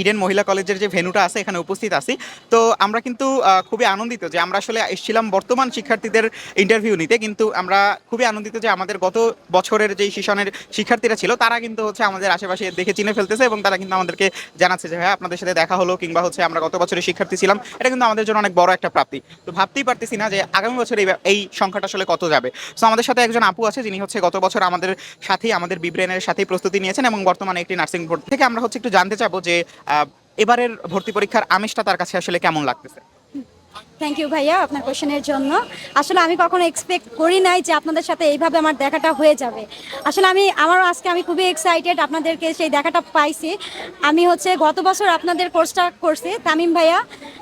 Eden মহিলা কলেজের যে ভেনুটা আছে, এখানে উপস্থিত আছি। তো আমরা কিন্তু খুবই আনন্দিত যে আমরা আসলে এসেছিলাম বর্তমান শিক্ষার্থীদের ইন্টারভিউ নিতে। কিন্তু আমরা খুবই আনন্দিত যে আমাদের গত বছরের যেই সেশনের শিক্ষার্থীরা ছিল, তারা কিন্তু হচ্ছে আমাদের আশেপাশে দেখে চিনে ফেলতেছে এবং তারা কিন্তু আমাদেরকে জানাচ্ছে যে হ্যাঁ আপনাদের সাথে দেখা হলো কিংবা হচ্ছে আমরা গত বছরের শিক্ষার্থী ছিলাম। এটা কিন্তু আমাদের জন্য অনেক বড় একটা প্রাপ্তি। তো ভাবতেই পারতেছি না যে আগামী বছর এই সংখ্যাটা আসলে কত যাবে। তো আমাদের সাথে একজন আপু আছে, যিনি হচ্ছে গত বছর আমাদের সাথেই, আমাদের বিব্রেনের সাথেই প্রস্তুতি নিয়েছেন এবং বর্তমানে একটি নার্সিং বোর্ড থেকে আমরা হচ্ছে একটু জানতে চাবো যে এবারের ভর্তি পরীক্ষার আমেজটা তার কাছে আসলে কেমন লাগতেছে? থ্যাংক ইউ ভাইয়া আপনার কোশ্চেনের জন্য। আসলে আমি কখনো এক্সপেক্ট করি নাই যে আপনাদের সাথে এইভাবে আমার দেখাটা হয়ে যাবে। আসলে আমি, আমারও আজকে আমি খুবই এক্সাইটেড আপনাদেরকে সেই দেখাটা পাইছি। আমি হচ্ছে গত বছর আপনাদের কোর্সটা করছি, তামিম ভাইয়া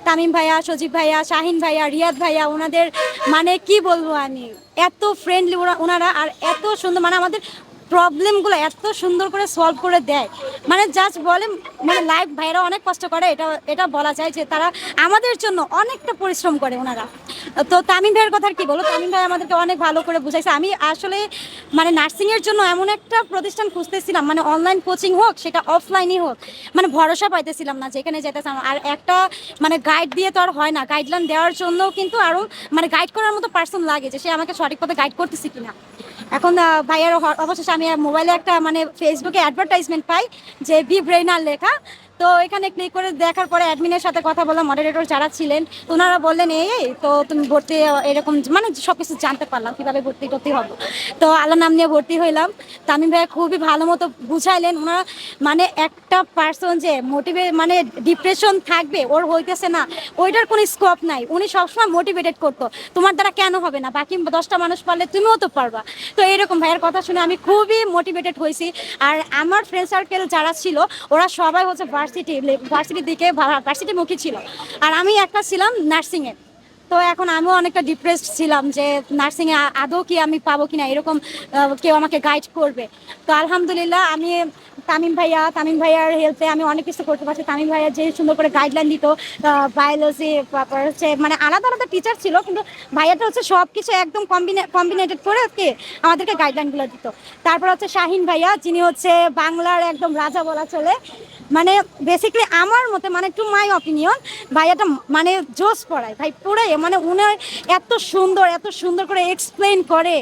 তামিম ভাইয়া, সজীব ভাইয়া, শাহিন ভাইয়া, রিয়াদ ভাইয়া, ওনাদের মানে কি বলব আমি? এত ফ্রেন্ডলি ওনারা আর এত সুন্দর মানে আমাদের প্রবলেমগুলো এত সুন্দর করে সলভ করে দেয়। মানে জাস্ট বলে মানে লাইফ ভাইরা অনেক কষ্ট করে, এটা এটা বলা যায় যে তারা আমাদের জন্য অনেকটা পরিশ্রম করে ওনারা। তো তামিম ভাইয়ের কথা কি বলো? তামিম ভাই আমাদেরকে অনেক ভালো করে বুঝাইছে। আমি আসলে মানে নার্সিংয়ের জন্য এমন একটা প্রতিষ্ঠান খুঁজতেছিলাম মানে অনলাইন কোচিং হোক, সেটা অফলাইনই হোক মানে ভরসা পাইতেছিলাম না যেখানে যেতেছিলাম আর একটা মানে গাইড দিয়ে তো আর হয় না। গাইডলাইন দেওয়ার জন্য কিন্তু আরও মানে গাইড করার মতো পার্সন লাগে যে সে আমাকে সঠিক পথে গাইড করতেছে কিনা। এখন ভাইয়ার অবশেষে আমি মোবাইলে একটা মানে ফেসবুকে অ্যাডভার্টাইজমেন্ট পাই যে বি ব্রেনার লেখা। তো এখানে ক্লিক করে দেখার পরে অ্যাডমিনের সাথে কথা বললাম মডারেটর যারা ছিলেন ওনারা বললেন, এই তো তুমি ভর্তি, এরকম মানে সব কিছু জানতে পারলাম, কীভাবে ভর্তি টর্তি হব? তো আল্লাহ নাম নিয়ে ভর্তি হইলাম। তামিম ভাইয়া খুবই ভালো মতো বুঝাইলেন ওনারা মানে একটা পার্সন যে মোটিভে মানে ডিপ্রেশন থাকবে, ওর হইতেছে না, ওইটার কোনো স্কোপ নাই। উনি সবসময় মোটিভেটেড করতো, তোমার দ্বারা কেন হবে না? বাকি দশটা মানুষ পারলে তুমিও তো পারবা। তো এরকম ভাইয়ের কথা শুনে আমি খুবই মোটিভেটেড হয়েছি। আর আমার ফ্রেন্ড সার্কেল যারা ছিল, ওরা সবাই হচ্ছে ভার্সিটি ভার্সিটির দিকে ভার্সিটি মুখী ছিল। আর আমি একটা ছিলাম নার্সিংয়ে তো এখন আমিও অনেকটা ডিপ্রেসড ছিলাম যে নার্সিংয়ে আদৌ কি আমি পাবো কি না এরকম কেউ আমাকে গাইড করবে। তো আলহামদুলিল্লাহ আমি তামিম ভাইয়া, তামিম ভাইয়ার হেল্পে আমি অনেক কিছু করতে পারছি। তামিম ভাইয়া যে সুন্দর করে গাইডলাইন দিত বায়োলজি তারপর হচ্ছে মানে আলাদা আলাদা টিচার ছিল, কিন্তু ভাইয়াটা হচ্ছে সব কিছু একদম কম্বিনে কম্বিনেটেড করে কি আমাদেরকে গাইডলাইনগুলো দিত। তারপর হচ্ছে শাহিন ভাইয়া, যিনি হচ্ছে বাংলার একদম রাজা বলা চলে। মানে বেসিক্যালি আমার মতে মানে টু মাই অপিনিয়ন ভাই ভাইয়াটা মানে জোশ পড়ায় ভাই পড়ে মানে উনার এত সুন্দর এত সুন্দর করে এক্সপ্লেন করে।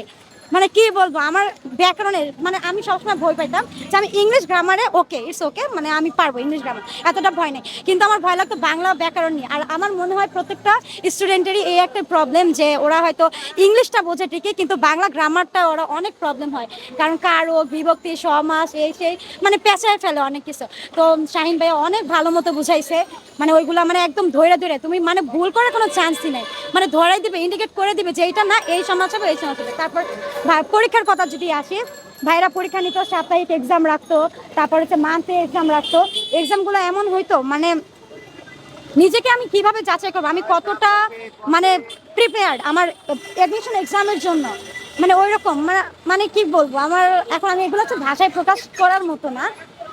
মানে কি বলব, আমার ব্যাকরণের মানে আমি সবসময় ভয় পাইতাম যে আমি ইংলিশ গ্রামারে ওকে ইটস ওকে মানে আমি পারব ইংলিশ গ্রামার এতটা ভয় নেই। কিন্তু আমার ভয় লাগতো বাংলা ব্যাকরণ নিয়ে। আর আমার মনে হয় প্রত্যেকটা স্টুডেন্টেরই এই একটা প্রবলেম যে ওরা হয়তো ইংলিশটা বোঝে ঠিকই, কিন্তু বাংলা গ্রামারটা ওরা অনেক প্রবলেম হয়। কারণ কারক বিভক্তি, সমাস, এই, সেই মানে পেঁচায় ফেলে অনেক কিছু। তো শাহিন ভাই অনেক ভালো মতো বুঝাইছে। মানে ওইগুলো মানে একদম ধরে ধরে। তুমি মানে ভুল করার কোনো চান্সই নেই। মানে ধরাই দিবে ইন্ডিকেট করে দিবে যে এইটা না, এই সমাজ হবে এই সমাজ হবে তারপর পরীক্ষার কথা যদি আসি, ভাইরা পরীক্ষা নিত, সাপ্তাহিক এক্সাম রাখতো, তারপর হচ্ছে মান্থে এক্সাম রাখতো। এক্সামগুলো এমন হইতো মানে নিজেকে আমি কীভাবে যাচাই করব? আমি কতটা মানে প্রিপেয়ার্ড আমার অ্যাডমিশন এক্সামের জন্য? মানে ওই রকম মানে মানে কি বলব? আমার, এখন আমি এগুলো হচ্ছে ভাষায় প্রকাশ করার মতো না।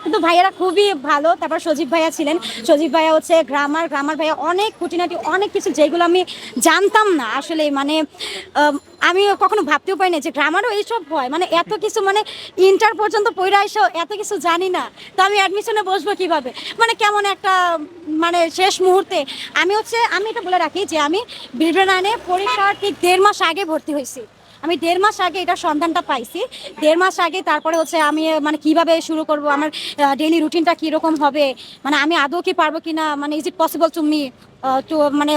কিন্তু ভাইয়ারা খুবই ভালো। তারপর সজীব ভাইয়া ছিলেন। সজীব ভাইয়া হচ্ছে গ্রামার গ্রামার ভাইয়া অনেক খুঁটিনাটি অনেক কিছু যেগুলো আমি জানতাম না আসলে। মানে আম, কখনো ভাবতেও পারি না যে গ্রামারও এইসব হয়। মানে এত কিছু মানে ইন্টার পর্যন্ত পড়ে এসেও এত কিছু জানি না। তো আমি অ্যাডমিশনে বসবো কীভাবে? মানে কেমন একটা মানে শেষ মুহূর্তে। আমি হচ্ছে আমি এটা বলে রাখি যে আমি বিবেনায়নে পরীক্ষার ঠিক দেড় মাস আগে ভর্তি হয়েছি। আমি দেড় মাস আগে এটা সন্ধানটা পাইছি। দেড় মাস আগে তারপরে হচ্ছে আমি মানে কীভাবে শুরু করব, আমার ডেইলি রুটিনটা কীরকম হবে মানে আমি আদৌ কি পারব কিনা মানে is it possible to me মানে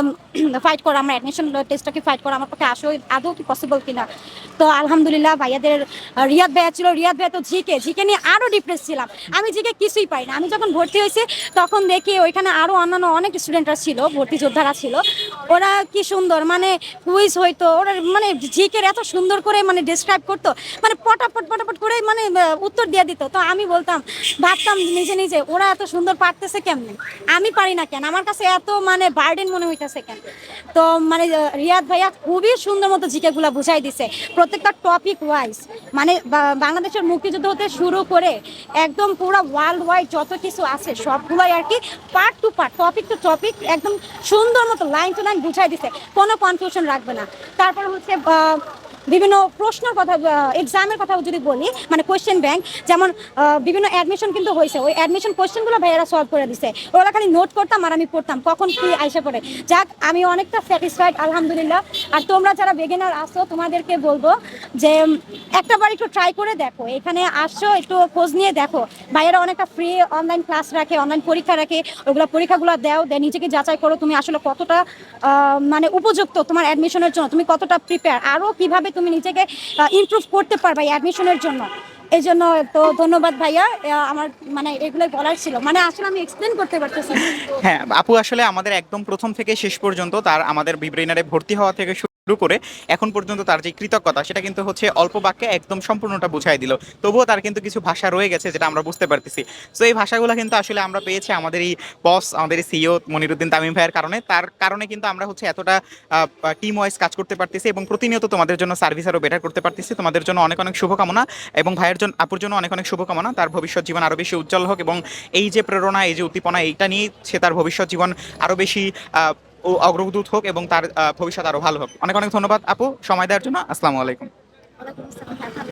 ফাইট করা, আমার অ্যাডমিশন টেস্টটাকে ফাইট করা, আমার পক্ষে আসো আদৌ কি পসিবল কিনা। তো আলহামদুলিল্লাহ, ভাইয়াদের রিয়াদ ভাইয়া ছিল, রিয়াদ ভাইয়া তো জিকে জিকে নিয়ে আরও ডিপ্রেস ছিলাম। আমি জিকে কিছুই পাই না। আমি যখন ভর্তি হয়েছি, তখন দেখি ওইখানে আরও অন্যান্য অনেক স্টুডেন্টরা ছিল, ভর্তি যোদ্ধারা ছিল। ওরা কি সুন্দর মানে কুইজ হইতো, ওরা মানে জিকের এত সুন্দর করে মানে ডিসক্রাইব করতো মানে পটাপট পটাপট করে মানে উত্তর দিয়ে দিত। তো আমি বলতাম, ভাবতাম নিজে নিজে, ওরা এত সুন্দর পারতেছে কেমনে? আমি পারি না কেন? আমার কাছে এত মানে বার্ডেন মনে হইতেছে কেন? তো মানে রিয়াদ ভাইয়া খুবই সুন্দর মতো জিকেগুলা বুঝাই দিছে। প্রত্যেকটা টপিক ওয়াইজ মানে বাংলাদেশের মুক্তিযুদ্ধ হতে শুরু করে একদম পুরো ওয়ার্ল্ড ওয়াইড যত কিছু আছে, সবগুলোই আর কি part to part topic to topic একদম সুন্দর মতো লাইন টু লাইন বুঝাই দিছে। কোনো কনফিউশন রাখবে না। তারপর হচ্ছে বিভিন্ন প্রশ্নের কথা এক্সামের কথা যদি বলি মানে কোয়েশ্চেন ব্যাংক যেমন বিভিন্ন অ্যাডমিশন কিন্তু হয়েছে। ওই অ্যাডমিশন কোয়েশ্চেনগুলো ভাইয়ারা সলভ করে দিছে। ওরা খালি নোট করতাম আর আমি পড়তাম, কখন কি আইসা পড়ে। যাক, আমি অনেকটা স্যাটিসফাইড আলহামদুলিল্লাহ। আর তোমরা যারা বেগিনার আসো তোমাদেরকে বলব যে একটা বার একটু ট্রাই করে দেখো। এখানে আসছো, একটু খোঁজ নিয়ে দেখো। ভাইয়েরা অনেকটা ফ্রি অনলাইন ক্লাস রাখে অনলাইন পরীক্ষা রাখে। ওগুলো পরীক্ষাগুলো দাও, দেয় নিজেকে যাচাই করো, তুমি আসলে কতটা মানে উপযুক্ত তোমার অ্যাডমিশনের জন্য, তুমি কতটা প্রিপেয়ার আরও কীভাবে তুমি নিজেকে ইমপ্রুভ করতে পারবে অ্যাডমিশনের জন্য। এই জন্য তো ধন্যবাদ ভাইয়া। আমার মানে এগুলো বলার ছিল। মানে আসলে আমি এক্সপ্লেন করতে পারতেছি হ্যাঁ আপু আসলে আমাদের একদম প্রথম থেকে শেষ পর্যন্ত তার আমাদের বিব্রেনারে ভর্তি হওয়া থেকে শুরু করে এখন পর্যন্ত তার যে কৃতজ্ঞতা, সেটা কিন্তু হচ্ছে অল্প বাক্যে একদম সম্পূর্ণটা বুঝাই দিল। তবুও তার কিন্তু কিছু ভাষা রয়ে গেছে যেটা আমরা বুঝতে পারতেছি। তো এই ভাষাগুলো কিন্তু আসলে আমরা পেয়েছি আমাদের এই বস আমাদের এই সিও মনিরুদ্দিন তামিম ভাইয়ের কারণে। তার কারণে কিন্তু আমরা হচ্ছে এতটা টিম ওয়াইজ কাজ করতে পারতেছি এবং প্রতিনিয়ত তোমাদের জন্য সার্ভিস আরও বেটার করতে পারতেছি। তোমাদের জন্য অনেক অনেক শুভকামনা এবং ভাইয়ের জন্য আপুর জন্য অনেক অনেক শুভকামনা। তার ভবিষ্যৎ জীবন আরও বেশি উজ্জ্বল হোক এবং এই যে প্রেরণা, এই যে উদ্দীপনা, এইটা নিয়ে সে তার ভবিষ্যৎ জীবন আরও বেশি ও অগ্রদূত হোক এবং তার ভবিষ্যৎ আরও ভালো হোক। অনেক অনেক ধন্যবাদ আপু। সময় দেওয়ার জন্য আসসালামু আলাইকুম।